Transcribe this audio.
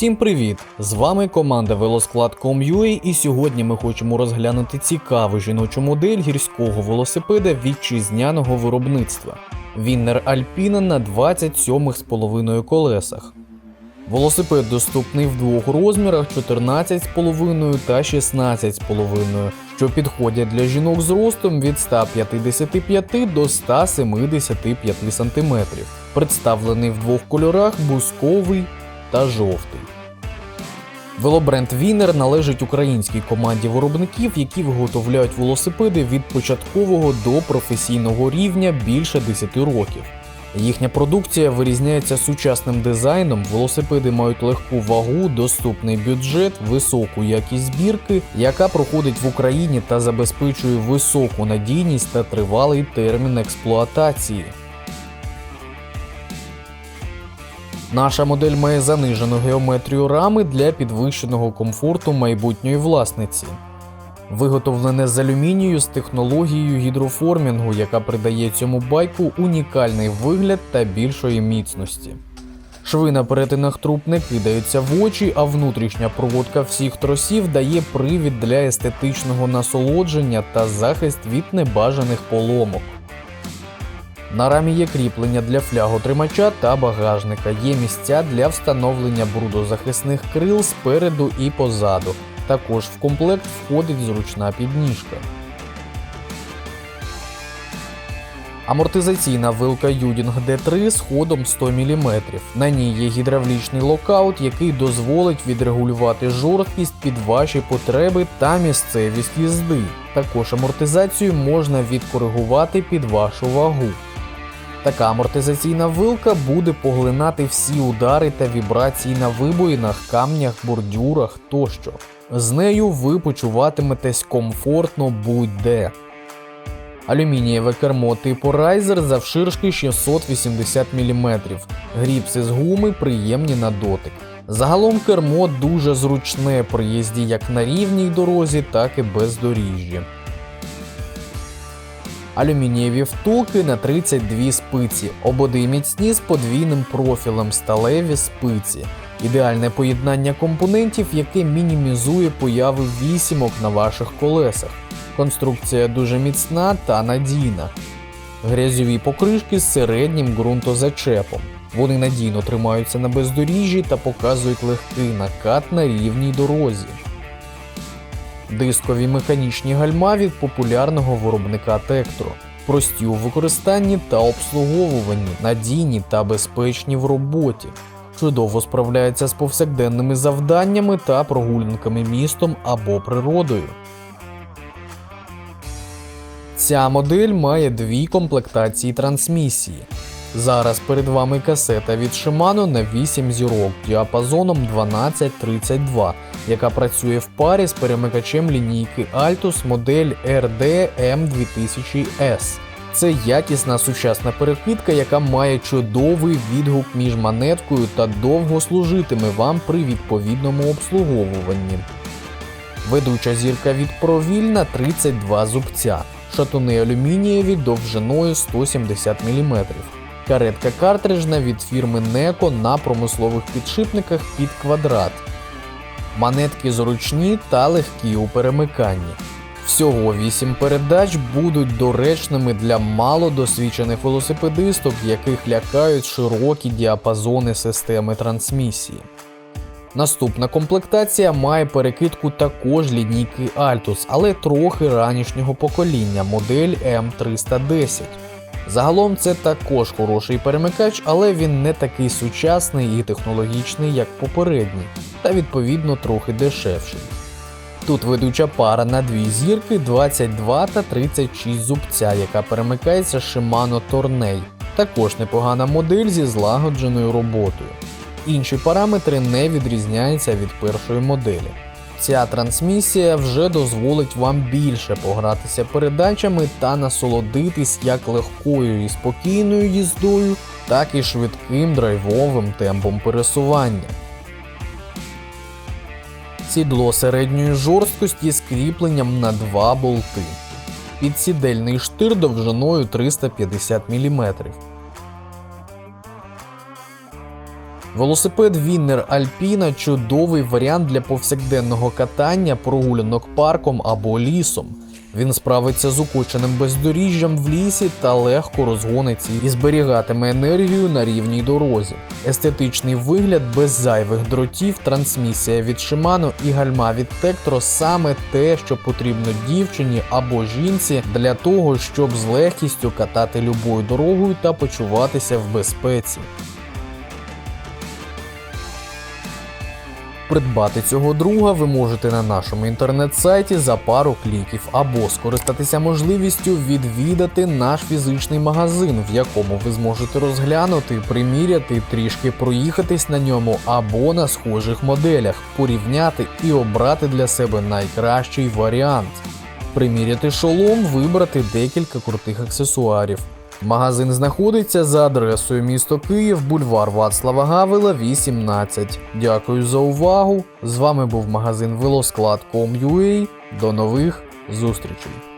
Всім привіт! З вами команда Велосклад.com.ua і сьогодні ми хочемо розглянути цікаву жіночу модель гірського велосипеда вітчизняного виробництва. Віннер Альпіна на 27,5 колесах. Велосипед доступний в двох розмірах 14,5 та 16,5, що підходять для жінок з ростом від 155 до 175 см. Представлений в двох кольорах бусковий та жовтий. Велобренд Вінер належить українській команді виробників, які виготовляють велосипеди від початкового до професійного рівня більше 10 років. Їхня продукція вирізняється сучасним дизайном, велосипеди мають легку вагу, доступний бюджет, високу якість збірки, яка проходить в Україні та забезпечує високу надійність та тривалий термін експлуатації. Наша модель має занижену геометрію рами для підвищеного комфорту майбутньої власниці. Виготовлене з алюмінію з технологією гідроформінгу, яка придає цьому байку унікальний вигляд та більшої міцності. Шви на перетинах труб не кидаються в очі, а внутрішня проводка всіх тросів дає привід для естетичного насолодження та захист від небажаних поломок. На рамі є кріплення для фляготримача та багажника. Є місця для встановлення брудозахисних крил спереду і позаду. Також в комплект входить зручна підніжка. Амортизаційна вилка Юдінг D3 з ходом 100 мм. На ній є гідравлічний локаут, який дозволить відрегулювати жорсткість під ваші потреби та місцевість їзди. Також амортизацію можна відкоригувати під вашу вагу. Така амортизаційна вилка буде поглинати всі удари та вібрації на вибоїнах, камнях, бордюрах тощо. З нею ви почуватиметесь комфортно будь-де. Алюмінієве кермо типу Riser завширшки 680 мм. Гріпси з гуми приємні на дотик. Загалом кермо дуже зручне при їзді як на рівній дорозі, так і бездоріжжі. Алюмінієві втулки на 32 спиці, ободи міцні з подвійним профілем сталеві спиці. Ідеальне поєднання компонентів, яке мінімізує появи вісімок на ваших колесах. Конструкція дуже міцна та надійна. Грязьові покришки з середнім ґрунтозачепом. Вони надійно тримаються на бездоріжжі та показують легкий накат на рівній дорозі. Дискові механічні гальма від популярного виробника Tektro. Прості у використанні та обслуговуванні, надійні та безпечні в роботі. Чудово справляється з повсякденними завданнями та прогулянками містом або природою. Ця модель має дві комплектації трансмісії. Зараз перед вами касета від Shimano на 8 зірок діапазоном 1232, яка працює в парі з перемикачем лінійки Altus модель RD M2000S. Це якісна сучасна перекидка, яка має чудовий відгук між монеткою та довго служитиме вам при відповідному обслуговуванні. Ведуча зірка від Провіль 32 зубця, шатуни алюмінієві довжиною 170 мм. Каретка картриджна від фірми Neco на промислових підшипниках під квадрат. Монетки зручні та легкі у перемиканні. Всього 8 передач будуть доречними для малодосвідчених велосипедисток, яких лякають широкі діапазони системи трансмісії. Наступна комплектація має перекидку також лінійки Altus, але трохи ранішнього покоління модель M310. Загалом це також хороший перемикач, але він не такий сучасний і технологічний, як попередній, та відповідно трохи дешевший. Тут ведуча пара на дві зірки 22 та 36 зубця, яка перемикається Shimano Tourney. Також непогана модель зі злагодженою роботою. Інші параметри не відрізняються від першої моделі. Ця трансмісія вже дозволить вам більше погратися передачами та насолодитись як легкою і спокійною їздою, так і швидким драйвовим темпом пересування. Сідло середньої жорсткості з кріпленням на два болти. Підсідельний штир довжиною 350 мм. Велосипед Віннер Альпіна чудовий варіант для повсякденного катання, прогулянок парком або лісом. Він справиться з укоченим бездоріжжям в лісі та легко розгониться і зберігатиме енергію на рівній дорозі. Естетичний вигляд без зайвих дротів, трансмісія від Shimano і гальма від Tektro – саме те, що потрібно дівчині або жінці для того, щоб з легкістю катати любою дорогою та почуватися в безпеці. Придбати цього друга ви можете на нашому інтернет-сайті за пару кліків або скористатися можливістю відвідати наш фізичний магазин, в якому ви зможете розглянути, приміряти, трішки проїхатись на ньому або на схожих моделях, порівняти і обрати для себе найкращий варіант. Приміряти шолом, вибрати декілька крутих аксесуарів. Магазин знаходиться за адресою місто Київ, бульвар Вацлава Гавила, 18. Дякую за увагу. З вами був магазин Велосклад.com.ua. До нових зустрічей.